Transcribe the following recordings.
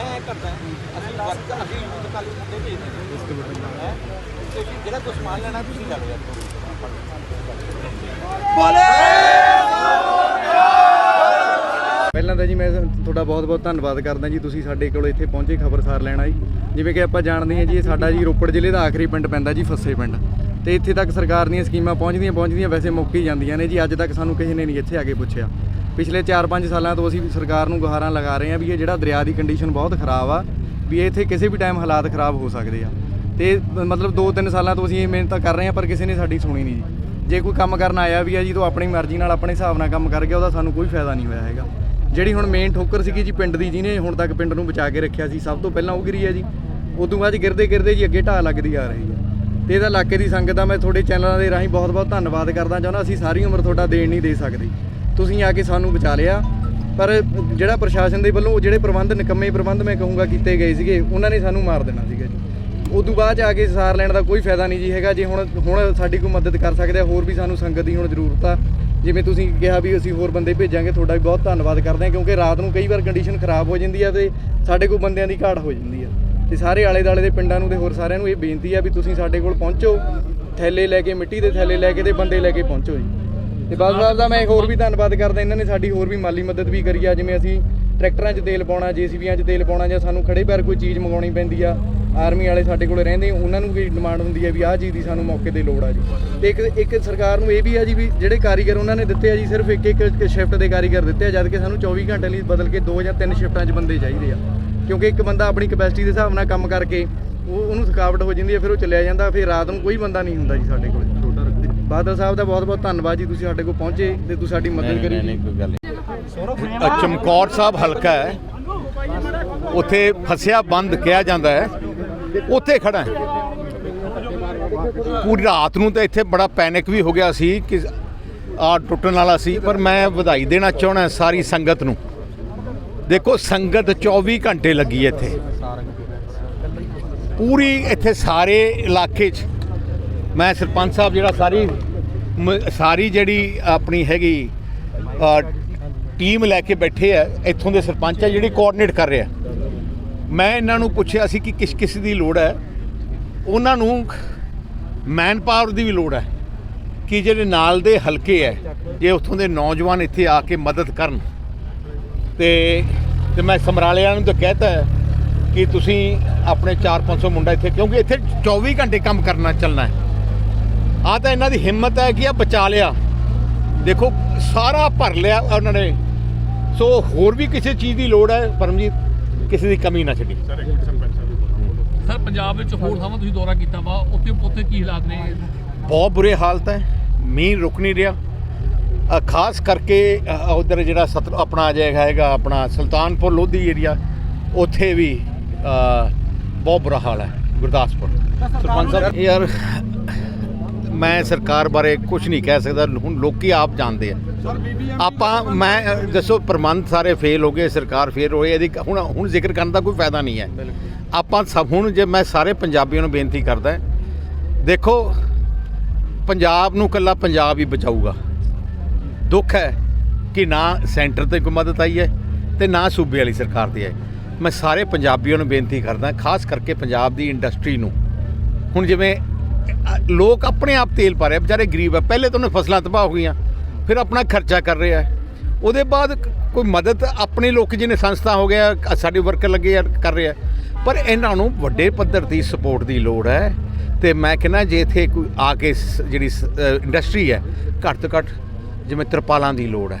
ਮੈਂ ਇਹ ਕਰਦਾ ਅਸੀਂ ਵਰਕ ਅਸੀਂ ਯੂਥ ਕਾਲੀ ਮੁੰਡੇ ਭੇਜਦੇ ਹਾਂ? ਤੇ ਜਿਹੜਾ ਕੁਝ ਸਮਾਨ ਲੈਣਾ ਤੁਸੀਂ ਲੈ ਲਓ ਯਾਰ ਪਹਿਲਾਂ ਤਾਂ ਜੀ ਮੈਂ ਤੁਹਾਡਾ ਬਹੁਤ-ਬਹੁਤ ਧੰਨਵਾਦ ਕਰਦਾ ਜੀ। ਤੁਸੀਂ ਸਾਡੇ ਕੋਲ ਇੱਥੇ ਪਹੁੰਚੇ ਖਬਰਸਾਰ ਲੈਣ ਆਈ ਜਿਵੇਂ ਕਿ ਆਪਾਂ ਜਾਣਦੇ ਹਾਂ ਜੀ, ਇਹ ਸਾਡਾ ਜੀ ਰੋਪੜ ਜ਼ਿਲ੍ਹੇ ਦਾ ਆਖਰੀ ਪਿੰਡ ਪੈਂਦਾ ਜੀ, ਫੱਸੇ ਪਿੰਡ। ਤੇ ਇੱਥੇ ਤੱਕ ਸਰਕਾਰ ਦੀਆਂ ਸਕੀਮਾਂ ਪਹੁੰਚਦੀਆਂ ਪਹੁੰਚਦੀਆਂ ਵੈਸੇ ਮੁੱਕ ਹੀ ਜਾਂਦੀਆਂ ਨੇ ਜੀ। ਅੱਜ ਤੱਕ ਸਾਨੂੰ ਕਿਸੇ ਨੇ ਨਹੀਂ ਇੱਥੇ ਆ ਕੇ ਪੁੱਛਿਆ। ਪਿਛਲੇ 4-5 ਸਾਲਾਂ ਤੋਂ ਅਸੀਂ ਸਰਕਾਰ ਨੂੰ ਗੁਹਾਰਾਂ ਲਗਾ ਰਹੇ ਹਾਂ ਵੀ ਇਹ ਜਿਹੜਾ ਦਰਿਆ ਦੀ ਕੰਡੀਸ਼ਨ ਬਹੁਤ ਖਰਾਬ ਆ, ਵੀ ਇੱਥੇ ਕਿਸੇ ਵੀ ਟਾਈਮ ਹਾਲਾਤ ਖਰਾਬ ਹੋ ਸਕਦੇ ਆ। ਤੇ ਮਤਲਬ 2-3 ਸਾਲਾਂ ਤੋਂ ਅਸੀਂ ਇਹ ਮਿਹਨਤ ਕਰ ਰਹੇ ਹਾਂ, ਪਰ ਕਿਸੇ ਨੇ ਸਾਡੀ ਸੁਣੀ ਨਹੀਂ ਜੀ। ਜੇ ਕੋਈ ਕੰਮ ਕਰਨ ਆਇਆ ਵੀ ਆ ਜੀ, ਤਾਂ ਆਪਣੀ ਮਰਜ਼ੀ ਨਾਲ ਆਪਣੇ ਹਿਸਾਬ ਨਾਲ ਕੰਮ ਕਰ ਗਿਆ ਉਹਦਾ ਸਾਨੂੰ ਕੋਈ ਫਾਇਦਾ ਨਹੀਂ ਹੋਇਆ ਹੈਗਾ। ਜਿਹੜੀ ਹੁਣ ਮੇਨ ਠੋਕਰ ਸੀਗੀ ਜੀ ਪਿੰਡ ਦੀ, ਜਿਹਨੇ ਹੁਣ ਤੱਕ ਪਿੰਡ ਨੂੰ ਬਚਾ ਕੇ ਰੱਖਿਆ ਸੀ, ਸਭ ਤੋਂ ਪਹਿਲਾਂ ਉਹ ਗਿਰੀ ਹੈ ਜੀ। ਉਦੋਂ ਬਾਅਦ ਗਿਰਦੇ ਗਿਰਦੇ ਜੀ ਅੱਗੇ ਢਾਹ ਲੱਗਦੀ ਆ ਰਹੀ ਹੈ ਤੇ ਇਹਦਾ ਇਲਾਕੇ ਦੀ ਸੰਗਤ ਦਾ ਮੈਂ ਤੁਹਾਡੇ ਚੈਨਲਾਂ ਦੇ ਰਾਹੀਂ ਬਹੁਤ-ਬਹੁਤ ਧੰਨਵਾਦ ਕਰਦਾ ਚਾਹੁੰਦਾ, ਅਸੀਂ ਸਾਰੀ ਉਮਰ ਤੁਹਾਡਾ ਦੇਣ ਨਹੀਂ ਦੇ ਸਕਦੇ। ਤੁਸੀਂ ਆ ਕੇ ਸਾਨੂੰ ਬਚਾ ਲਿਆ। ਪਰ ਜਿਹੜਾ ਪ੍ਰਸ਼ਾਸਨ ਦੇ ਵੱਲੋਂ ਉਹ ਜਿਹੜੇ ਪ੍ਰਬੰਧ, ਨਿਕੰਮੇ ਪ੍ਰਬੰਧ ਮੈਂ ਕਹੂੰਗਾ ਕੀਤੇ ਗਏ ਸੀਗੇ, ਉਹਨਾਂ ਨੇ ਸਾਨੂੰ ਮਾਰ ਦੇਣਾ ਸੀਗਾ ਜੀ। ਉਦੋਂ ਬਾਅਦ 'ਚ ਆ ਕੇ ਸਾਰ ਲੈਣ ਦਾ ਕੋਈ ਫਾਇਦਾ ਨਹੀਂ ਜੀ ਹੈਗਾ। ਜੇ ਹੁਣ ਹੁਣ ਸਾਡੀ ਕੋਈ ਮਦਦ ਕਰ ਸਕਦੇ ਆ, ਹੋਰ ਵੀ ਸਾਨੂੰ ਸੰਗਤ ਦੀ ਹੁਣ ਜ਼ਰੂਰਤ ਆ। ਜਿਵੇਂ ਤੁਸੀਂ ਕਿਹਾ ਵੀ ਅਸੀਂ ਹੋਰ ਬੰਦੇ ਭੇਜਾਂਗੇ, ਤੁਹਾਡਾ ਵੀ ਬਹੁਤ ਧੰਨਵਾਦ ਕਰਦੇ ਹਾਂ, ਕਿਉਂਕਿ ਰਾਤ ਨੂੰ ਕਈ ਵਾਰ ਕੰਡੀਸ਼ਨ ਖਰਾਬ ਹੋ ਜਾਂਦੀ ਆ ਤੇ ਸਾਡੇ ਕੋਲ ਬੰਦਿਆਂ ਦੀ ਘਾਟ ਹੋ ਜਾਂਦੀ ਆ। ਤੇ ਸਾਰੇ ਆਲੇ ਦਾਲੇ ਦੇ ਪਿੰਡਾਂ ਨੂੰ ਤੇ ਹੋਰ ਸਾਰਿਆਂ ਨੂੰ ਇਹ ਬੇਨਤੀ ਆ ਵੀ ਤੁਸੀਂ ਸਾਡੇ ਕੋਲ ਪਹੁੰਚੋ। ਥੈਲੇ ਲੈ ਕੇ, ਮਿੱਟੀ ਦੇ ਥੈਲੇ ਲੈ ਕੇ ਤੇ ਬੰਦੇ ਲੈ ਕੇ ਪਹੁੰਚੋ ਜੀ। ਤੇ ਬਾਦਲ ਸਾਹਿਬ ਦਾ ਮੈਂ ਹੋਰ ਵੀ ਧੰਨਵਾਦ ਕਰਦਾ ਇਹਨਾਂ ਨੇ ਸਾਡੀ ਹੋਰ ਵੀ ਮਾਲੀ ਮਦਦ ਵੀ ਕਰੀ ਆ, ਜਿਵੇਂ ਅਸੀਂ ਟਰੈਕਟਰਾਂ 'ਚ ਤੇਲ ਪਾਉਣਾ, ਜੀਸੀਬੀਆਂ 'ਚ ਤੇਲ ਪਾਉਣਾ ਜਾਂ ਸਾਨੂੰ ਖੜੇ ਪੈਰ ਕੋਈ ਚੀਜ਼ ਮੰਗਾਉਣੀ ਪੈਂਦੀ ਆ, ਆਰਮੀ ਵਾਲੇ ਸਾਡੇ ਕੋਲ ਰਹਿੰਦੇ, ਉਹਨਾਂ ਨੂੰ ਵੀ ਡਿਮਾਂਡ ਹੁੰਦੀ ਹੈ ਵੀ ਆਹ ਚੀਜ਼ ਦੀ ਸਾਨੂੰ ਮੌਕੇ ਤੇ ਲੋੜ ਆ ਜੀ। ਤੇ ਇੱਕ ਇੱਕ ਸਰਕਾਰ ਨੂੰ ਇਹ ਵੀ ਆ ਜੀ ਵੀ ਜਿਹੜੇ ਕਾਰੀਗਰ ਉਹਨਾਂ ਨੇ ਦਿੱਤੇ ਆ ਜੀ, ਸਿਰਫ ਇੱਕ ਇੱਕ ਸ਼ਿਫਟ ਦੇ ਕਾਰੀਗਰ ਦਿੱਤੇ ਆ, ਜਦ ਕਿ ਸਾਨੂੰ 24 ਘੰਟੇ ਲਈ ਬਦਲ ਕੇ ਦੋ ਜਾਂ ਤਿੰਨ ਸ਼ਿਫਟਾਂ 'ਚ ਬੰਦੇ ਚਾਹੀਦੇ ਆ। ਕਿਉਂਕਿ ਇੱਕ ਬੰਦਾ ਆਪਣੀ ਕਪੈਸਿਟੀ ਦੇ ਹਿਸਾਬ ਨਾਲ ਕੰਮ ਕਰਕੇ, ਉਹ, ਉਹਨੂੰ ਥਕਾਵਟ ਹੋ ਜਾਂਦੀ ਹੈ ਫਿਰ ਉਹ ਚੱਲਿਆ ਜਾਂਦਾ, ਫਿਰ ਰਾਤ ਨੂੰ ਕੋਈ ਬੰਦਾ ਨਹੀਂ ਹੁੰਦਾ ਜੀ ਸਾਡੇ ਕੋਲ। ਬਾਦਲ ਸਾਹਿਬ ਦਾ ਬਹੁਤ ਬਹੁਤ ਧੰਨਵਾਦ ਜੀ ਤੁਸੀਂ ਸਾਡੇ ਕੋਲ ਪਹੁੰਚੇ ਤੇ ਤੁਸੀਂ ਸਾਡੀ ਮਦਦ ਕਰੀ ਜੀ। ਕੋਈ ਗੱਲ ਨਹੀਂ। ਚਮਕੌਰ ਸਾਹਿਬ ਹਲਕਾ ਹੈ। ਉੱਥੇ ਫਸਿਆ ਬੰਦ ਕਿਹਾ ਜਾਂਦਾ ਹੈ। ਉੱਥੇ ਖੜਾ ਹੈ। ਪੂਰੀ ਰਾਤ ਨੂੰ ਤਾਂ ਇੱਥੇ ਬੜਾ ਪੈਨਿਕ ਵੀ ਹੋ ਗਿਆ ਸੀ ਕਿ ਆ ਟੁੱਟਣ ਵਾਲਾ ਸੀ ਪਰ ਮੈਂ ਵਧਾਈ ਦੇਣਾ ਚਾਹਣਾ ਸਾਰੀ ਸੰਗਤ ਨੂੰ। ਦੇਖੋ ਸੰਗਤ 24 ਘੰਟੇ ਲੱਗੀ ਇੱਥੇ। ਪੂਰੀ ਇੱਥੇ ਸਾਰੇ ਇਲਾਕੇ 'ਚ ਮੈਂ ਸਰਪੰਚ ਸਾਹਿਬ ਜਿਹੜਾ ਸਾਰੀ ਮ- ਸਾਰੀ ਜਿਹੜੀ ਆਪਣੀ ਹੈਗੀ ਟੀਮ ਲੈ ਕੇ ਬੈਠੇ ਆ, ਇੱਥੋਂ ਦੇ ਸਰਪੰਚ ਆ ਜਿਹੜੀ ਕੋਆਰਡੀਨੇਟ ਕਰ ਰਿਹਾ। ਮੈਂ ਇਹਨਾਂ ਨੂੰ ਪੁੱਛਿਆ ਸੀ ਕਿ ਕਿਸ ਕਿਸ ਦੀ ਲੋੜ ਹੈ। ਉਹਨਾਂ ਨੂੰ ਮੈਨ ਪਾਵਰ ਦੀ ਵੀ ਲੋੜ ਹੈ ਕਿ ਜਿਹੜੇ ਨਾਲ ਦੇ ਹਲਕੇ ਹੈ, ਜੇ ਉੱਥੋਂ ਦੇ ਨੌਜਵਾਨ ਇੱਥੇ ਆ ਕੇ ਮਦਦ ਕਰਨ। ਤੇ ਤੇ ਮੈਂ ਸਮਰਾਲਿਆਂ ਨੂੰ ਤਾਂ ਕਹਿਤਾ ਕਿ ਤੁਸੀਂ ਆਪਣੇ 4-500 ਮੁੰਡਾ ਇੱਥੇ, ਕਿਉਂਕਿ ਇੱਥੇ 24 ਘੰਟੇ ਕੰਮ ਕਰਨਾ, ਚੱਲਣਾ ਹੈ। ਆ ਤਾਂ ਇਹਨਾਂ ਦੀ ਹਿੰਮਤ ਹੈ ਕਿ ਆ ਬਚਾ ਲਿਆ। ਦੇਖੋ ਸਾਰਾ ਭਰ ਲਿਆ ਉਹਨਾਂ ਨੇ। ਸੋ ਹੋਰ ਵੀ ਕਿਸੇ ਚੀਜ਼ ਦੀ ਲੋੜ ਹੈ ਪਰਮਜੀਤ ਕਿਸੇ ਦੀ ਕਮੀ ਨਾ ਛੱਡੀ। ਸਰ ਪੰਜਾਬ ਵਿੱਚ ਹੋਰ ਥਾਵਾਂ ਤੁਸੀਂ ਦੌਰਾ ਕੀਤਾ ਵਾ ਉੱਥੇ ਉੱਥੇ ਕੀ ਹਾਲਾਤ ਨੇ? ਬਹੁਤ ਬੁਰੇ ਹਾਲਤ ਹੈ। ਮੀਂਹ ਰੁਕ ਨਹੀਂ ਰਿਹਾ। ਖਾਸ ਕਰਕੇ ਉਧਰ ਜਿਹੜਾ ਸਤ ਆਪਣਾ ਜਾਏਗਾ ਹੈਗਾ ਆਪਣਾ ਸੁਲਤਾਨਪੁਰ ਲੋਧੀ ਏਰੀਆ ਉੱਥੇ ਵੀ ਬਹੁਤ ਬੁਰਾ ਹਾਲ ਹੈ ਗੁਰਦਾਸਪੁਰ। ਸਰਪੰਚ ਸਾਹਿਬ ਯਾਰ ਮੈਂ ਸਰਕਾਰ ਬਾਰੇ ਕੁਝ ਨਹੀਂ ਕਹਿ ਸਕਦਾ। ਹੁਣ ਲੋਕੀ ਆਪ ਜਾਣਦੇ ਆ। ਆਪਾਂ, ਮੈਂ ਦੱਸੋ, ਪ੍ਰਬੰਧ ਸਾਰੇ ਫੇਲ ਹੋ ਗਏ, ਸਰਕਾਰ ਫੇਲ ਹੋਈ, ਇਹਦੀ ਹੁਣ ਹੁਣ ਜ਼ਿਕਰ ਕਰਨ ਦਾ ਕੋਈ ਫਾਇਦਾ ਨਹੀਂ ਹੈ। ਆਪਾਂ ਸਭ, ਹੁਣ ਜੇ ਮੈਂ ਸਾਰੇ ਪੰਜਾਬੀਆਂ ਨੂੰ ਬੇਨਤੀ ਕਰਦਾ ਦੇਖੋ, ਪੰਜਾਬ ਨੂੰ ਕੱਲਾ ਪੰਜਾਬ ਹੀ ਬਚਾਊਗਾ। ਦੁੱਖ ਹੈ ਕਿ ਨਾ ਸੈਂਟਰ ਤੇ ਕੋਈ ਮਦਦ ਆਈ ਹੈ ਤੇ ਨਾ ਸੂਬੇ ਵਾਲੀ ਸਰਕਾਰ ਦੀ ਹੈ ਮੈਂ ਸਾਰੇ ਪੰਜਾਬੀਆਂ ਨੂੰ ਬੇਨਤੀ ਕਰਦਾ ਖਾਸ ਕਰਕੇ ਪੰਜਾਬ ਦੀ ਇੰਡਸਟਰੀ ਨੂੰ। ਹੁਣ ਜਿਵੇਂ ਲੋਕ ਆਪਣੇ ਆਪ ਤੇਲ ਪਾ ਰਹੇ ਆ, ਵਿਚਾਰੇ ਗਰੀਬ ਆ। ਪਹਿਲੇ ਤਾਂ ਉਹਨਾਂ ਫਸਲਾਂ ਤਬਾਹ ਹੋ ਗਈਆਂ ਫਿਰ ਆਪਣਾ ਖਰਚਾ ਕਰ ਰਿਹਾ ਉਹਦੇ ਬਾਅਦ ਕੋਈ ਮਦਦ ਆਪਣੇ ਲੋਕ ਜਿਹਨੇ ਸੰਸਥਾ ਹੋ ਗਿਆ ਸਾਡੇ ਵਰਕਰ ਲੱਗੇ ਆ ਕਰ ਰਹੇ ਆ। ਪਰ ਇਹਨਾਂ ਨੂੰ ਵੱਡੇ ਪੱਧਰ ਦੀ ਸਪੋਰਟ ਦੀ ਲੋੜ ਹੈ। ਤੇ ਮੈਂ ਕਹਿੰਦਾ ਜੇ ਇੱਥੇ ਕੋਈ ਆ ਕੇ ਸ- ਜਿਹੜੀ ਇੰਡਸਟਰੀ ਹੈ ਘੱਟ ਤੋਂ ਘੱਟ ਜਿਵੇਂ ਤਰਪਾਲਾਂ ਦੀ ਲੋੜ ਹੈ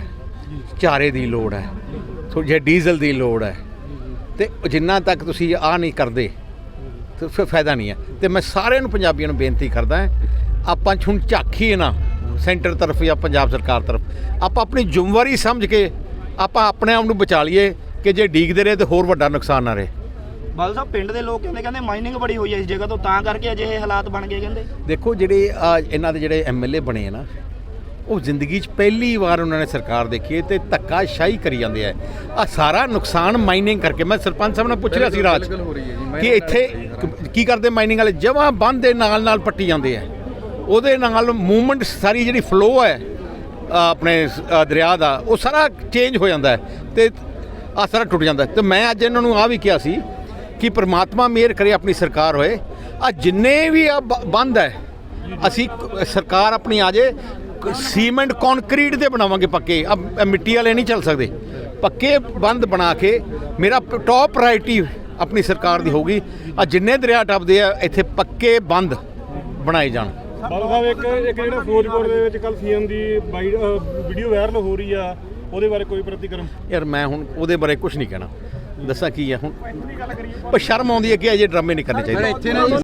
ਚਾਰੇ ਦੀ ਲੋੜ ਹੈ ਥੋੜ੍ਹੀ ਜਿਹੀ ਡੀਜ਼ਲ ਦੀ ਲੋੜ ਹੈ ਤੇ ਜਿੰਨਾ ਤੱਕ ਤੁਸੀਂ ਆ ਨਹੀਂ ਕਰਦੇ ਤੇ ਫਿਰ ਫਾਇਦਾ ਨਹੀਂ ਹੈ। ਤੇ ਮੈਂ ਸਾਰਿਆਂ ਨੂੰ ਪੰਜਾਬੀਆਂ ਨੂੰ ਬੇਨਤੀ ਕਰਦਾ ਆਪਾਂ ਹੁਣ ਝਾਕੀਏ ਨਾ ਸੈਂਟਰ ਤਰਫ ਜਾਂ ਪੰਜਾਬ ਸਰਕਾਰ ਤਰਫ ਆਪਾਂ ਆਪਣੀ ਜ਼ਿੰਮੇਵਾਰੀ ਸਮਝ ਕੇ ਆਪਾਂ ਆਪਣੇ ਆਪ ਨੂੰ ਬਚਾ ਲਈਏ ਕਿ ਜੇ ਡੀਕਦੇ ਰਹੇ ਤੇ ਹੋਰ ਵੱਡਾ ਨੁਕਸਾਨ ਨਾ ਰਹੇ। ਬਾਦਲ ਸਾਹਿਬ ਪਿੰਡ ਦੇ ਲੋਕ ਕਹਿੰਦੇ ਕਹਿੰਦੇ ਮਾਈਨਿੰਗ ਬੜੀ ਹੋਈ ਹੈ ਇਸ ਜਗ੍ਹਾ ਤੋਂ ਤਾਂ ਕਰਕੇ ਅਜਿਹੇ ਹਾਲਾਤ ਬਣ ਗਏ ਕਹਿੰਦੇ। ਦੇਖੋ ਜਿਹੜੇ ਇਹਨਾਂ ਦੇ ਜਿਹੜੇ ਐਮਐਲਏ ਬਣੇ ਆ ਨਾ ਉਹ ਜ਼ਿੰਦਗੀ 'ਚ ਪਹਿਲੀ ਵਾਰ ਉਹਨਾਂ ਨੇ ਸਰਕਾਰ ਦੇਖੀ ਹੈ ਤੇ ਧੱਕਾ ਸ਼ਾਹੀ ਕਰੀ ਜਾਂਦੇ ਆ। ਆ ਸਾਰਾ ਨੁਕਸਾਨ ਮਾਈਨਿੰਗ ਕਰਕੇ ਮੈਂ ਸਰਪੰਚ ਸਾਹਿਬ ਨਾਲ ਪੁੱਛ ਰਿਹਾ ਸੀ ਰਾਜ ਹੋ ਹੈ। ਕਿ ਇੱਥੇ ਕੀ ਕਰਦੇ ਮਾਈਨਿੰਗ ਵਾਲੇ? ਜਮਾਂ ਬੰਦ ਦੇ ਨਾਲ ਨਾਲ ਪੱਟੀ ਜਾਂਦੇ ਆ। ਉਹਦੇ ਨਾਲ ਮੂਵਮੈਂਟ ਸਾਰੀ ਜਿਹੜੀ ਫਲੋ ਹੈ ਆਪਣੇ ਦਰਿਆ ਦਾ, ਉਹ ਸਾਰਾ ਚੇਂਜ ਹੋ ਜਾਂਦਾ ਹੈ ਤੇ ਆ ਸਾਰਾ ਟੁੱਟ ਜਾਂਦਾ ਹੈ। ਤੇ ਮੈਂ ਅੱਜ ਇਹਨਾਂ ਨੂੰ ਆ ਵੀ ਕਿਹਾ ਸੀ ਕਿ ਪ੍ਰਮਾਤਮਾ ਮਿਹਰ ਕਰੇ, ਆਪਣੀ ਸਰਕਾਰ ਹੋਏ। ਆ ਜਿੰਨੇ ਵੀ ਆ ਬ- ਬੰਦ ਹੈ, ਅਸੀਂ ਸਰਕਾਰ ਆਪਣੀ ਆ ਜੇ ਸੀਮੈਂਟ ਕੰਕਰੀਟ ਦੇ ਬਣਾਵਾਂਗੇ ਪੱਕੇ। ਆ ਮਿੱਟੀ ਵਾਲੇ ਨਹੀਂ ਚੱਲ ਸਕਦੇ। ਪੱਕੇ ਬੰਦ ਬਣਾ ਕੇ ਮੇਰਾ ਟੌਪ ਪ੍ਰਾਇੋਰਟੀ ਆਪਣੀ ਸਰਕਾਰ ਦੀ ਹੋਊਗੀ। ਆ ਜਿੰਨੇ ਦਰਿਆ ਟੱਪਦੇ ਆ ਇੱਥੇ ਪੱਕੇ ਬੰਦ ਬਣਾਏ ਜਾਣ। ਬਾਬਾ ਸਾਹਿਬ ਇੱਕ ਇੱਕ ਜਿਹੜਾ ਫਿਰੋਜ਼ਪੁਰ ਦੇ ਵਿੱਚ ਕੱਲ ਸੀਐਮ ਦੀ ਵੀਡੀਓ ਵਾਇਰਲ ਹੋ ਰਹੀ ਆ ਉਹਦੇ ਬਾਰੇ ਕੋਈ ਪ੍ਰਤੀਕਰਮ? ਯਾਰ ਮੈਂ ਹੁਣ ਉਹਦੇ ਬਾਰੇ ਕੁਝ ਨਹੀਂ ਕਹਿਣਾ। ਦੱਸਾਂ ਕੀ ਹੈ ਹੁਣ? ਪਰ ਸ਼ਰਮ ਆਉਂਦੀ ਹੈ ਕਿ ਅਜੇ ਡਰਾਮੇ ਨਹੀਂ ਕਰਨੇ ਚਾਹੀਦੇ।